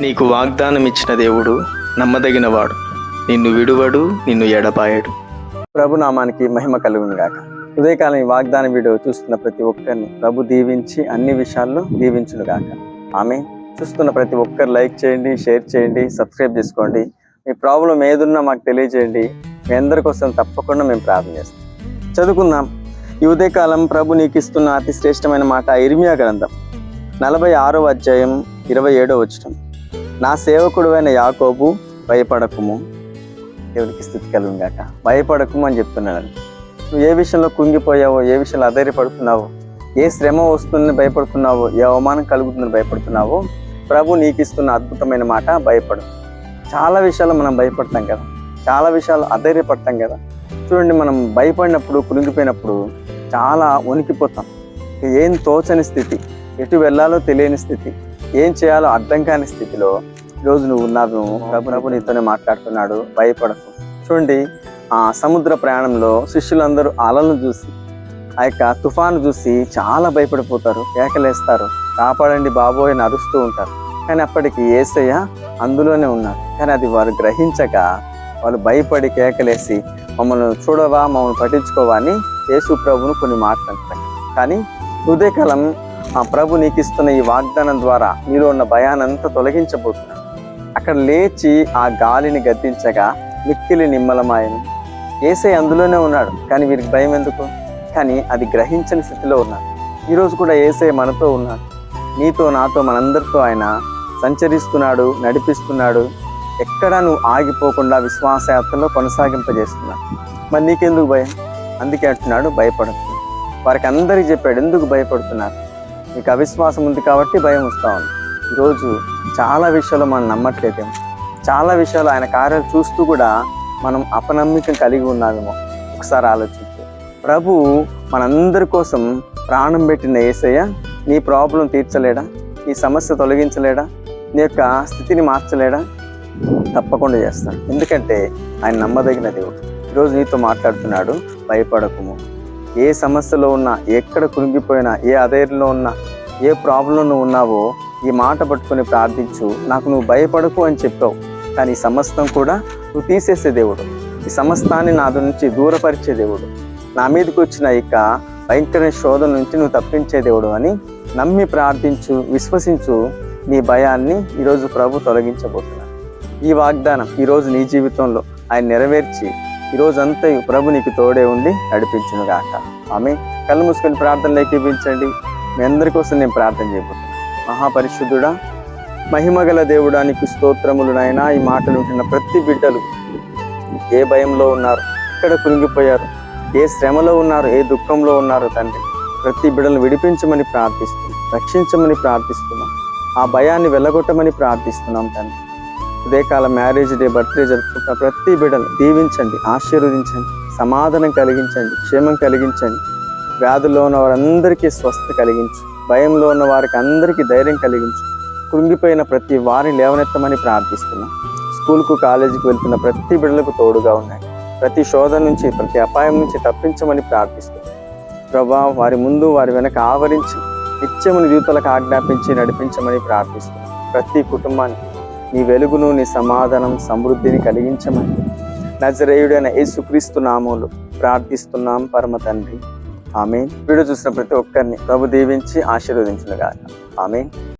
నీకు వాగ్దానం ఇచ్చిన దేవుడు నమ్మదగినవాడు. నిన్ను విడువడు నిన్ను ఎడపాయడు ప్రభు నామానికి మహిమ కలుగును గాక. ఉదయకాలం ఈ వాగ్దాన వీడియో చూస్తున్న ప్రతి ఒక్కరిని ప్రభు దీవించి అన్ని విషయాల్లో దీవించును గాక. ఆమె. చూస్తున్న ప్రతి ఒక్కరు లైక్ చేయండి షేర్ చేయండి సబ్స్క్రైబ్ చేసుకోండి. మీ ప్రాబ్లం ఏదున్నా మాకు తెలియజేయండి. మీ అందరి కోసం తప్పకుండా మేము ప్రార్థన చేస్తాం. చదువుకుందాం. ఈ ఉదయకాలం ప్రభు నీకు ఇస్తున్న అతి శ్రేష్టమైన మాట ఇర్మియా గ్రంథం నలభై ఆరో అధ్యాయం ఇరవై ఏడో వచ్చినాం నా సేవకుడు అయిన యాకోబు భయపడకుము. దేవునికి స్థితి కలుగుగాక గాక అని చెప్తున్నాడు. నువ్వు ఏ విషయంలో కుంగిపోయావో ఏ విషయంలో అధైర్యపడుతున్నావో ఏ శ్రమ వస్తుందని భయపడుతున్నావో ఏ అవమానం కలుగుతుందని భయపడుతున్నావో ప్రభు నీకు ఇస్తున్న అద్భుతమైన మాట భయపడు. చాలా విషయాలు మనం భయపడతాం కదా. చాలా విషయాలు అధైర్యపడతాం కదా. చూడండి మనం భయపడినప్పుడు కులింగిపోయినప్పుడు చాలా వణికిపోతాం. ఏం తోచని స్థితి ఎటు వెళ్ళాలో తెలియని స్థితి. ఏం చేయాలో అర్థం కాని స్థితిలో రోజు నువ్వు ఉన్నావు. ప్రభు ప్రభు నీతోనే మాట్లాడుతున్నాడు. భయపడకు. చూడండి ఆ సముద్ర ప్రయాణంలో శిష్యులందరూ అలలను చూసి ఆ యొక్క తుఫాను చూసి చాలా భయపడిపోతారు కేకలేస్తారు. కాపాడండి బాబోయ్ అని అరుస్తూ ఉంటారు. కానీ అప్పటికి ఏసయ్య అందులోనే ఉన్నారు. కానీ అది వారు గ్రహించక వాళ్ళు భయపడి కేకలేసి మమ్మల్ని చూడవా మమ్మల్ని పట్టించుకోవా అని యేసు ప్రభును కొన్ని మాట్లాడతారు కానీ ఉదయకాలం ఆ ప్రభు నీకు ఇస్తున్న ఈ వాగ్దానం ద్వారా మీలో ఉన్న భయానంతా తొలగించబోతున్నాడు అక్కడ లేచి ఆ గాలిని గద్దించగా మిక్కిలి నిమ్మలమాయను. ఏసై అందులోనే ఉన్నాడు కానీ వీరికి భయం ఎందుకు? కానీ అది గ్రహించని స్థితిలో ఉన్నాడు. ఈరోజు కూడా ఏసై మనతో ఉన్నాడు. నీతో నాతో మనందరితో ఆయన సంచరిస్తున్నాడు నడిపిస్తున్నాడు. ఎక్కడ నువ్వు ఆగిపోకుండా విశ్వాసయాత్రలో కొనసాగింపజేస్తున్నాడు. మరి నీకెందుకు భయం? అందుకే అంటున్నాడు భయపడుతుంది వారికి అందరికీ చెప్పాడు ఎందుకు భయపడుతున్నారు? నీకు అవిశ్వాసం ఉంది కాబట్టి భయం వస్తూ ఉంది. ఈరోజు చాలా విషయాలు మనం నమ్మట్లేదేమో. చాలా విషయాలు ఆయన కార్యాలు చూస్తూ కూడా మనం అపనమ్మికం కలిగి ఉన్నామేమో. ఒకసారి ఆలోచించు. ప్రభు మనందరి కోసం ప్రాణం పెట్టిన ఏసయ్య నీ ప్రాబ్లం తీర్చలేడా? నీ సమస్య తొలగించలేడా? నీ యొక్క స్థితిని మార్చలేడా? తప్పకుండా చేస్తాడు. ఎందుకంటే ఆయన నమ్మదగిన దేవుడు. ఈరోజు నీతో మాట్లాడుతున్నాడు. భయపడకుము. ఏ సమస్యలో ఉన్నా ఎక్కడ కురిగిపోయినా ఏ అధైర్యంలో ఉన్నా ఏ ప్రాబ్లంలో నువ్వు ఉన్నావో ఈ మాట పట్టుకొని ప్రార్థించు. నాకు నువ్వు భయపడకు అని చెప్పావు. కానీ ఈ సమస్తం కూడా నువ్వు తీసేసే దేవుడు. ఈ సమస్తాన్ని నా నుంచి దూరపరిచే దేవుడు. నా మీదకి వచ్చిన ఇక భయంకర శోధన నుంచి నువ్వు తప్పించే దేవుడు అని నమ్మి ప్రార్థించు విశ్వసించు. నీ భయాన్ని ఈరోజు ప్రభు తొలగించబోతున్నాడు. ఈ వాగ్దానం ఈరోజు నీ జీవితంలో ఆయన నెరవేర్చి ఈరోజంతా ప్రభు నీకు తోడే ఉండి నడిపించును గాక ఆమె కళ్ళు మూసుకొని ప్రార్థనలు ఏకీపించండి. మీ అందరి కోసం నేను ప్రార్థన చేయబోతున్నాను మహాపరిశుద్ధుడా మహిమగల దేవుడా నీకు స్తోత్రములు నాయనా. ఈ మాటలు ఉంటున్న ప్రతి బిడ్డలు ఏ భయంలో ఉన్నారు ఎక్కడ కృంగిపోయారు ఏ శ్రమలో ఉన్నారు ఏ దుఃఖంలో ఉన్నారు తండ్రి. ప్రతి బిడ్డలను విడిపించమని ప్రార్థిస్తున్నాం రక్షించమని ప్రార్థిస్తున్నాం. ఆ భయాన్ని వెళ్ళగొట్టమని ప్రార్థిస్తున్నాం తండ్రి. ఉదయకాల మ్యారేజ్ డే బర్త్డే జరుపుకుంటున్న ప్రతి బిడ్డను దీవించండి ఆశీర్వదించండి సమాధానం కలిగించండి క్షేమం కలిగించండి. వ్యాధుల్లో ఉన్న వారందరికీ స్వస్థ కలిగించు. భయంలో ఉన్న వారికి అందరికీ ధైర్యం కలిగించు. కృంగిపోయిన ప్రతి వారిని లేవనెత్తమని ప్రార్థిస్తున్నాం. స్కూల్కు కాలేజీకి వెళ్తున్న ప్రతి బిడ్డలకు తోడుగా ఉన్నాయి ప్రతి శోధన నుంచి ప్రతి అపాయం నుంచి తప్పించమని ప్రార్థిస్తున్నాం. ప్రభా వారి ముందు వారి వెనక ఆవరించి నిత్యముని జీవితాలకు ఆజ్ఞాపించి నడిపించమని ప్రార్థిస్తున్నాం. ప్రతి కుటుంబాన్ని నీ వెలుగును నీ సమాధానం సమృద్ధిని కలిగించమని. నజరేయుడైన యేసుక్రీస్తు నామోలు ప్రార్థిస్తున్నాం పరమ తండ్రి. ఆమె వీడియో చూసిన ప్రతి ఒక్కరిని ప్రభు దీవించి ఆశీర్వదించునుగాక. ఆమె